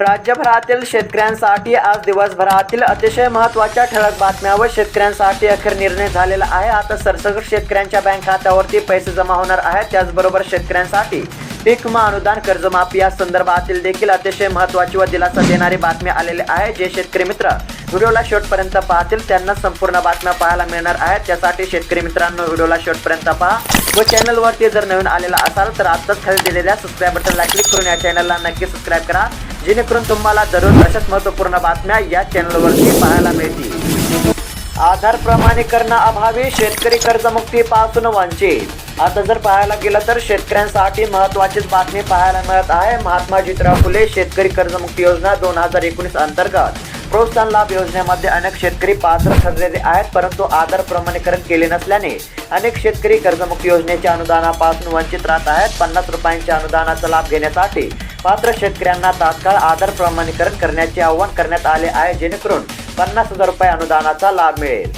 राज्यभरातील शेतकऱ्यांसाठी आज दिवसभरातील अतिशय महत्त्वाच्या ठळक बातम्या व शेतकऱ्यांसाठी अखेर निर्णय झालेला आहे. आता सरसकट शेतकऱ्यांच्या बँक खात्यावरती पैसे जमा होणार आहेत. त्याचबरोबर शेतकऱ्यांसाठी पीक विमा अनुदान कर्जमाफी या संदर्भातील देखील अतिशय महत्त्वाची व दिलासा देणारी बातमी आलेली आहे. जे शेतकरी मित्र व्हिडिओला शेवटपर्यंत पाहतील. त्यांना संपूर्ण बातम्या पाहायला मिळणार आहेत. त्यासाठी शेतकरी मित्रांनो व्हिडिओला शेवटपर्यंत पहा. व चॅनलवरती जर नवीन आलेला असाल तर आत्ताच खाली दिलेल्या सबस्क्राईब बटनला क्लिक करून या चॅनलला नक्की सबस्क्राईब करा. जेणेकरून तुम्हाला दररोज अशाच महत्त्वपूर्ण बातम्या या चॅनलवरती पाहायला मिळतील. आधार प्रमाणीकरणाअभावी शेतकरी कर्जमुक्ती पासून वंचित. आता जर पाहायला गेलं तर शेतकऱ्यांसाठी महत्त्वाचीच बातमी पाहायला मिळत आहे. महात्मा ज्योतिराव फुले शेतकरी कर्जमुक्ती योजना दोन हजार एकोणीस अंतर्गत. प्रोत्साहन लाभ योजनेमध्ये अनेक शेतकरी पात्र ठरलेले आहेत परंतु आधार प्रमाणीकरण केले नसल्याने अनेक शेतकरी कर्जमुक्ती योजनेच्या अनुदानापासून वंचित राहत आहेत. पन्नास रुपयांच्या अनुदानाचा लाभ घेण्यासाठी पात्र शेतकऱ्यांना तात्काळ आधार प्रमाणीकरण करण्याचे आवाहन करण्यात आले आहे जेणेकरून पन्नास हजार रुपये अनुदानाचा लाभ मिळेल.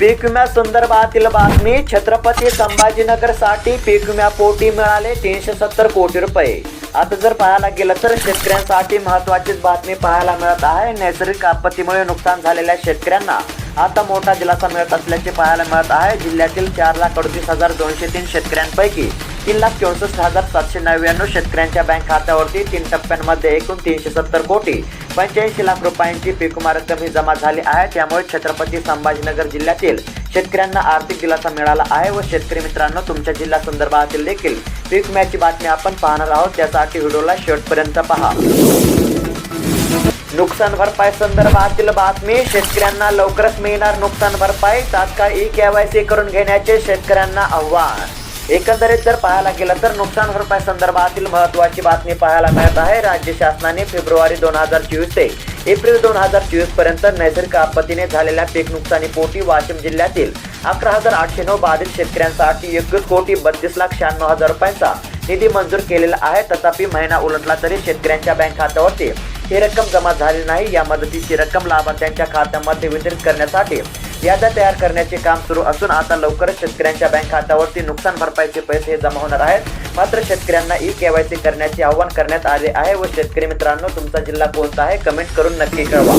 पीक विम्या संदर्भातील बातमी छत्रपती संभाजीनगरसाठी पीक विम्या पोटी मिळाले तीनशे सत्तर कोटी रुपये. आता जर पाहायला गेलं तर शेतकऱ्यांसाठी महत्वाचीच बातमी पाहायला मिळत आहे. नैसर्गिक आपत्तीमुळे नुकसान झालेल्या शेतकऱ्यांना आता मोठा दिलासा मिळत असल्याचे पाहायला मिळत आहे. जिल्ह्यातील चार लाख अडतीस हजार दोनशे तीन शेतकऱ्यांपैकी तीन लाख चौसष्ट हजार सातशे नव्याण्णव शेतकऱ्यांच्या बँक खात्यावरती तीन टप्प्यांमध्ये एकूण तीनशे सत्तर कोटी पंच्याऐंशी लाख रुपयांची पीक रक्कम ही जमा झाली आहे. त्यामुळे छत्रपती संभाजीनगर जिल्ह्यातील शेतकऱ्यांना आर्थिक दिलासा मिळाला आहे व शेतकरी मित्रांनो तुमच्या जिल्हा संदर्भातील देखील पीक विम्याची बातमी आपण पाहणार आहोत. त्यासाठी व्हिडिओला शेवटपर्यंत पहा. नुकसान भरपाई संदर्भातील बातमी शेतकऱ्यांना लवकरच मिळणार नुकसान भरपाई. तात्काळ ई केवायसी करून घेण्याचे शेतकऱ्यांना आव्हान. एकंदरीत जर पाहायला गेलं तर नुकसान भरपाई संदर्भातील महत्त्वाची बातमी पाहायला मिळत आहे. राज्य शासनाने फेब्रुवारी दोन हजार चोवीस ते एप्रिल दोन हजार चोवीसपर्यंत नैसर्गिक आपत्तीने झालेल्या पीक नुकसानीपोटी वाशिम जिल्ह्यातील अकरा हजार आठशे नऊ बाधित शेतकऱ्यांसाठी एकवीस कोटी बत्तीस लाख शहाण्णव हजार रुपयांचा निधी मंजूर केलेला आहे. तथापि महिना उलटला तरी शेतकऱ्यांच्या बँक खात्यावरती ही रक्कम जमा झाली नाही. या मदतीची रक्कम लाभार्थ्यांच्या खात्यामध्ये वितरित करण्यासाठी याद्या तयार करण्याचे काम सुरू असून आता लवकरच शेतकऱ्यांच्या बँक खात्यावरती नुकसान भरपाईचे पैसे जमा होणार आहेत. मात्र शेतकऱ्यांना ई केवायसी करण्याचे आवाहन करण्यात आले आहे व शेतकरी मित्रांनो तुमचा जिल्हा कोणता आहे कमेंट करून नक्की कळवा.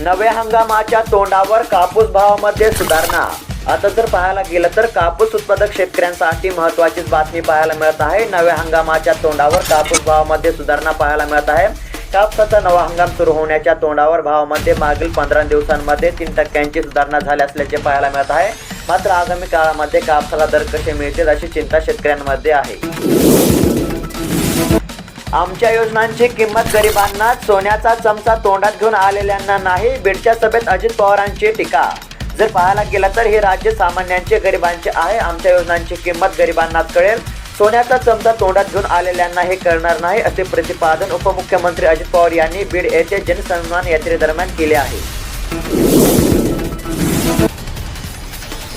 नव्या हंगामाच्या तोंडावर कापूस भावामध्ये सुधारणा. आता जर पाहायला गेलं तर कापूस उत्पादक शेतकऱ्यांसाठी महत्त्वाचीच बातमी पाहायला मिळत आहे. नव्या हंगामाच्या तोंडावर कापूस भावामध्ये सुधारणा पाहायला मिळत आहे. कापसाचा नवा हंगाम सुरू होण्याच्या तोंडावर भावामध्ये मागील पंधरा दिवसांमध्ये तीन टक्क्यांची सुधारणा झाली असल्याचे पाहायला मिळत आहे. मात्र आगामी काळामध्ये कापसाला दर कसे मिळतील अशी चिंता शेतकऱ्यांमध्ये आहे. आमच्या योजनांची किंमत गरिबांना सोन्याचा चमचा तोंडात घेऊन आलेल्यांना नाही बीडच्या सभेत अजित पवारांची टीका. जर पाहायला गेलं तर हे राज्य सामान्यांचे गरिबांचे आहे. आमच्या योजनांची किंमत गरिबांनाच कळेल. सोन्याचा चमचा तोंडात घेऊन आलेल्यांना हे करणार नाही असे प्रतिपादन उपमुख्यमंत्री अजित पवार यांनी बीड येथे जनसन्मान यात्रेदरम्यान केले आहे.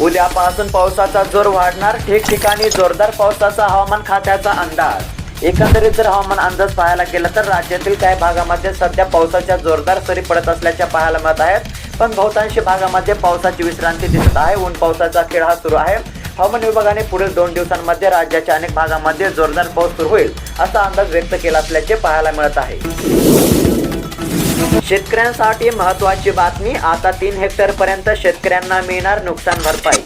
उद्यापासून पावसाचा जोर वाढणार ठिकठिकाणी जोरदार पावसाचा हवामान खात्याचा अंदाज. एकंदरीत जर हवामान अंदाज पाहायला गेला तर राज्यातील काही भागामध्ये सध्या पावसाच्या जोरदार सरी पडत असल्याच्या पाहायला मिळत आहेत. पण बहुतांशी भागामध्ये पावसाची विश्रांती दिसत आहे. ऊन पावसाचा खेळ हा सुरू आहे. हवामान विभागाने पुढील दोन दिवसांमध्ये राज्याच्या अनेक भागामध्ये जोरदार पाऊस सुरू होईल असा अंदाज व्यक्त केला असल्याचे पाहायला मिळत आहे. शेतकऱ्यांसाठी महत्त्वाची बातमी आता तीन हेक्टर पर्यंत शेतकऱ्यांना मिळणार नुकसान भरपाई.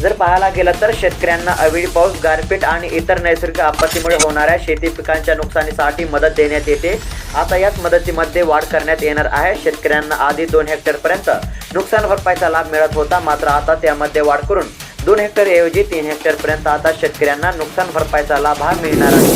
जर पाहायला गेलं तर शेतकऱ्यांना अवेळी पाऊस गारपीट आणि इतर नैसर्गिक आपत्तीमुळे होणाऱ्या शेती पिकांच्या नुकसानीसाठी मदत देण्यात येते. आता याच मदतीमध्ये वाढ करण्यात येणार आहे. शेतकऱ्यांना आधी दोन हेक्टर पर्यंत नुकसान भरपाईचा लाभ मिळत होता मात्र आता त्यामध्ये वाढ करून दोन हेक्टर ऐवजी तीन हेक्टर पर्यंत आता शेतकऱ्यांना नुकसान भरपाईचा लाभ हा मिळणार आहे.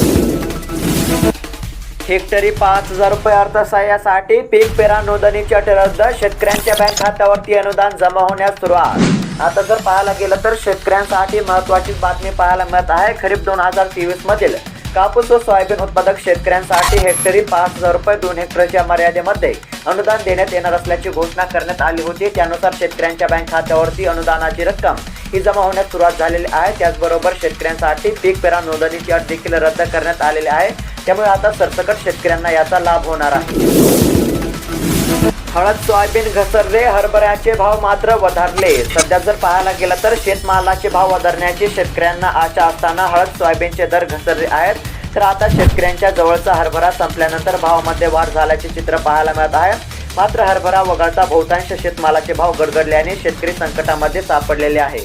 हेक्टरी पाच हजार रुपये अर्थसहाय्यासाठी पीक पेरा नोंदणीची अट रद्द. शेतकऱ्यांच्या बँक खात्यावरती अनुदान जमा होण्यास सुरुवात. आता जर पाहायला गेलं तर शेतकऱ्यांसाठी महत्वाची बातमी पाहायला मिळत आहे. खरीप दोन हजार तेवीस मधील कापूस व सोयाबीन उत्पादक शेतकऱ्यांसाठी हेक्टरी पाच हजार रुपये दोन हेक्टरच्या मर्यादेमध्ये अनुदान देण्यात येणार असल्याची घोषणा करण्यात आली होती. त्यानुसार शेतकऱ्यांच्या बँक खात्यावरती अनुदानाची रक्कम ही जमा होण्यास सुरुवात झालेली आहे. त्याचबरोबर शेतकऱ्यांसाठी पीक पेरा नोंदणीची अट देखील रद्द करण्यात आलेली आहे. त्यामुळे आता सरसकट शेतकऱ्यांना याचा लाभ होणार आहे. हळद सोयाबीन घसरले हरभऱ्याचे भाव मात्र वधारले. सध्या जर पाहायला गेलं तर शेतमालाचे भाव वधारण्याची शेतकऱ्यांना आशा असताना हळद सोयाबीनचे दर घसरले आहेत. तर आता शेतकऱ्यांच्या जवळचा हरभरा संपल्यानंतर भावामध्ये वाढ झाल्याचे चित्र पाहायला मिळत आहे. मात्र हरभरा वगळता बहुतांश शेतमालाचे भाव गडगडल्याने शेतकरी संकटामध्ये सापडलेले आहे.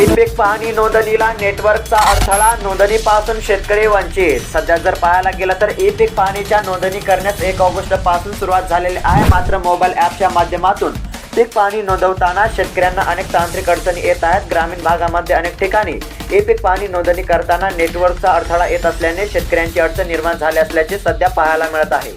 ई पीक पाहणी नोंदणीला नेटवर्कचा अडथळा नोंदणीपासून शेतकरी वंचित. सध्या जर पाहायला गेलं तर ई पीक पाहणीच्या नोंदणी करण्यास एक ऑगस्टपासून सुरुवात झालेली आहे. मात्र मोबाईल ॲपच्या माध्यमातून पीक पाणी नोंदवताना शेतकऱ्यांना अनेक तांत्रिक अडचणी येत आहेत. ग्रामीण भागामध्ये अनेक ठिकाणी ई पीक पाणी नोंदणी करताना नेटवर्कचा अडथळा येत असल्याने शेतकऱ्यांची अडचण निर्माण झाली असल्याचे सध्या पाहायला मिळत आहे.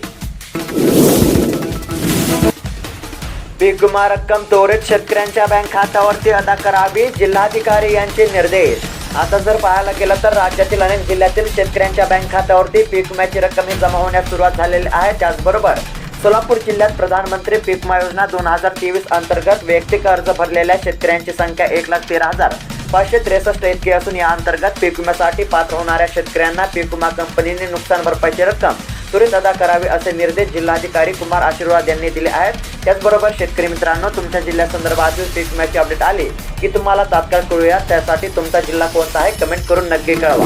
पीक विमा रक्कम त्वरित शेतकऱ्यांच्या बँक खात्यावरती अदा करावी जिल्हाधिकारी यांचे निर्देश. आता जर पाहायला गेलं तर राज्यातील अनेक जिल्ह्यातील शेतकऱ्यांच्या बँक खात्यावरती पीक विम्याची रक्कम ही जमा होण्यास सुरुवात झालेली आहे. त्याचबरोबर सोलापूर जिल्ह्यात प्रधानमंत्री पीक विमा योजना दोन हजार तेवीस अंतर्गत वैयक्तिक अर्ज भरलेल्या शेतकऱ्यांची संख्या एक लाख तेरा हजार पाचशे त्रेसष्ट इतकी असून या अंतर्गत पीक विम्यासाठी पात्र होणाऱ्या शेतकऱ्यांना पीक विमा कंपनीने नुकसान भरपाईची रक्कम त्वरित अदा करावी असे निर्देश जिल्हाधिकारी कुमार आशीर्वाद यांनी दिले आहेत. त्याचबरोबर शेतकरी मित्रांनो तुमच्या जिल्ह्यासंदर्भातील पीक विम्याची अपडेट आली की तुम्हाला तात्काळ कळूया. त्यासाठी तुमचा जिल्हा कोणता आहे? कमेंट करून नक्की कळवा.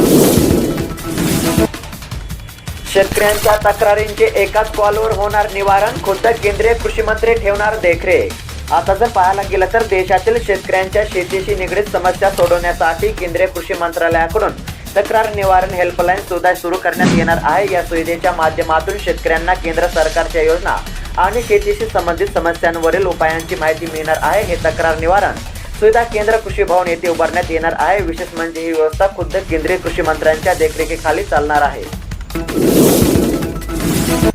शेतकऱ्यांच्या तक्रारींचे एकाच कॉलवर होणार निवारण खुद्द केंद्रीय कृषी मंत्री ठेवणार देखरेख. आता जर पाहायला गेलं तर देशातील शेतकऱ्यांच्या शेतीशी निगडीत समस्या सोडवण्यासाठी केंद्रीय कृषी मंत्रालयाकडून तक्रार निवारण हेल्पलाईन सुविधा सुरू करण्यात येणार आहे. या सुविधेच्या माध्यमातून शेतकऱ्यांना केंद्र सरकारच्या योजना आणि शेतीशी संबंधित समस्यांवरील उपायांची माहिती मिळणार आहे. हे तक्रार निवारण सुविधा केंद्र कृषी भवन येथे उभारण्यात येणार आहे. विशेष म्हणजे ही व्यवस्था खुद्द केंद्रीय कृषी मंत्र्यांच्या देखरेखीखाली चालणार आहे.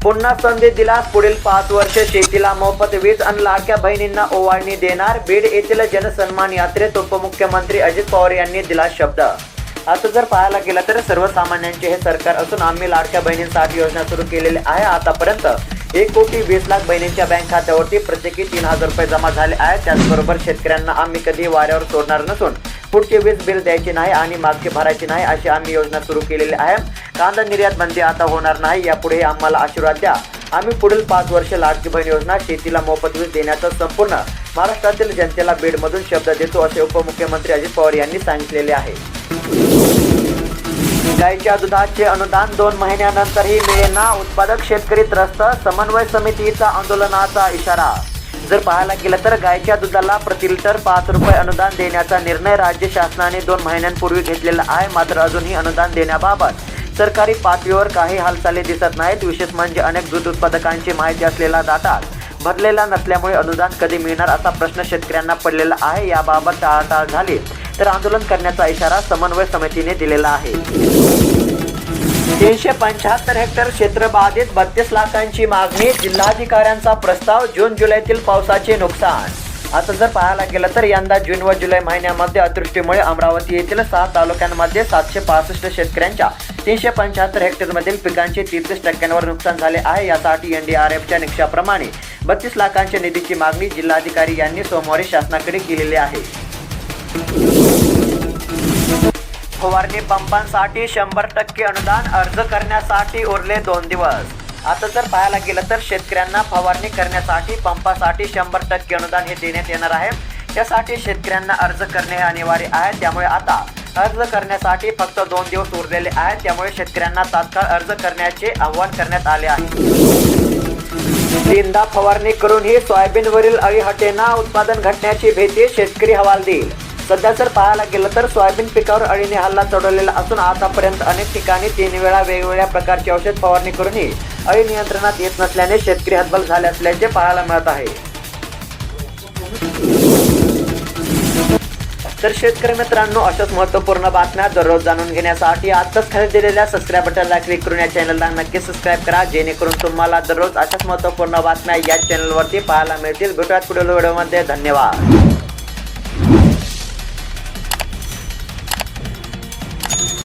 पुन्हा संधी दिलास. पुढील पाच वर्ष शेतीला मोफत वीज आणि लाडक्या बहिणींना ओवाळणी देणार. बीड येथील जनसन्मान यात्रेत उपमुख्यमंत्री अजित पवार यांनी दिला शब्द. आता जर पाहायला गेलं तर सर्वसामान्यांचे हे सरकार असून आम्ही लाडक्या बहिणींसाठी योजना सुरू केलेली आहे. आतापर्यंत एक कोटी वीस लाख बहिणींच्या बँक खात्यावरती प्रत्येकी तीन हजार रुपये जमा झाले आहेत. त्याचबरोबर शेतकऱ्यांना आम्ही कधी वाऱ्यावर सोडणार नसून पुढचे वीज बिल द्यायचे नाही आणि मागचे भरायचे नाही अशी आम्ही योजना सुरू केलेली आहे. कांदा निर्यात बंदी आता होणार नाही यापुढे आम्हाला आशीर्वाद द्या. आम्ही पुढील पाच वर्ष लाडकी बहीण योजना शेतीला मोफत वीज देण्याचा संपूर्ण महाराष्ट्रातील जनतेला बीडमधून शब्द देतो असे उपमुख्यमंत्री अजित पवार यांनी सांगितलेले आहे. गायीच्या दुधाचे अनुदान दोन महिन्यानंतरही मिळेना उत्पादक शेतकरी त्रस्त समन्वय समितीचा आंदोलनाचा इशारा. जर पाहायला गेलं तर गायीच्या दुधाला प्रति लिटर पाच रुपये अनुदान देण्याचा निर्णय राज्य शासनाने दोन महिन्यांपूर्वी घेतलेला आहे मात्र अजूनही अनुदान देण्याबाबत सरकारी पातळीवर काही हालचाली दिसत नाहीत. विशेष म्हणजे अनेक दूध उत्पादकांची माहिती असलेला डाटा भरलेला नसल्यामुळे अनुदान कधी मिळणार असा प्रश्न शेतकऱ्यांना पडलेला आहे. याबाबत टाळाटाळ झाली तर आंदोलन करण्याचा इशारा समन्वय समितीने दिलेला आहे. तीनशे पंच्याहत्तर हेक्टर क्षेत्र बाधित बत्तीस लाखांची मागणी. जिल्हाधिकाऱ्यांचा प्रस्ताव जून जुलैतील पावसाचे नुकसान आता जर पाहायला गेलं तर यंदा जून व जुलै महिन्यामध्ये अतिवृष्टीमुळे अमरावती येथील सहा तालुक्यांमध्ये सातशे पासष्ट शेतकऱ्यांच्या तीनशे पंच्याहत्तर हेक्टरमधील पिकांचे तेहतीस टक्क्यांवर नुकसान झाले आहे. यासाठी एन डी आर एफच्या निकषाप्रमाणे बत्तीस लाखांच्या निधीची मागणी जिल्हाधिकारी यांनी सोमवारी शासनाकडे केलेली आहे. फवारणी पंपांसाठी शंभर टक्के अनुदान अर्ज करण्यासाठी उरले दोन दिवस. आता जर पाहायला गेलं तर शेतकऱ्यांना फवारणी करण्यासाठी पंपासाठी शंभर टक्के अनुदान हे देण्यात येणार आहे. त्यासाठी शेतकऱ्यांना अर्ज करणे हे अनिवार्य आहे. त्यामुळे आता अर्ज करण्यासाठी फक्त दोन दिवस उरलेले आहेत. त्यामुळे शेतकऱ्यांना तात्काळ अर्ज करण्याचे आवाहन करण्यात आले आहे. तीनदा फवारणी करूनही सोयाबीनवरील अळी हटेना उत्पादन घटण्याची भीती शेतकरी हवाल देईल सध्या जर पाहायला गेलं तर सोयाबीन पिकावर अळीने हल्ला चढवलेला असून आतापर्यंत अनेक ठिकाणी तीन वेळा वेगवेगळ्या प्रकारची औषध फवारणी करूनही अळी नियंत्रणात येत नसल्याने शेतकरी हतबल झाले असल्याचे पाहायला मिळत आहे. तर शेतकरी मित्रांनो अशाच महत्त्वपूर्ण बातम्या दररोज जाणून घेण्यासाठी आताच खाली दिलेल्या सबस्क्राईब बटनला क्लिक करून या चॅनलला नक्की सबस्क्राईब करा जेणेकरून तुम्हाला दररोज अशाच महत्त्वपूर्ण बातम्या या चॅनलवरती पाहायला मिळतील. भेटूयात पुढील व्हिडिओमध्ये धन्यवाद.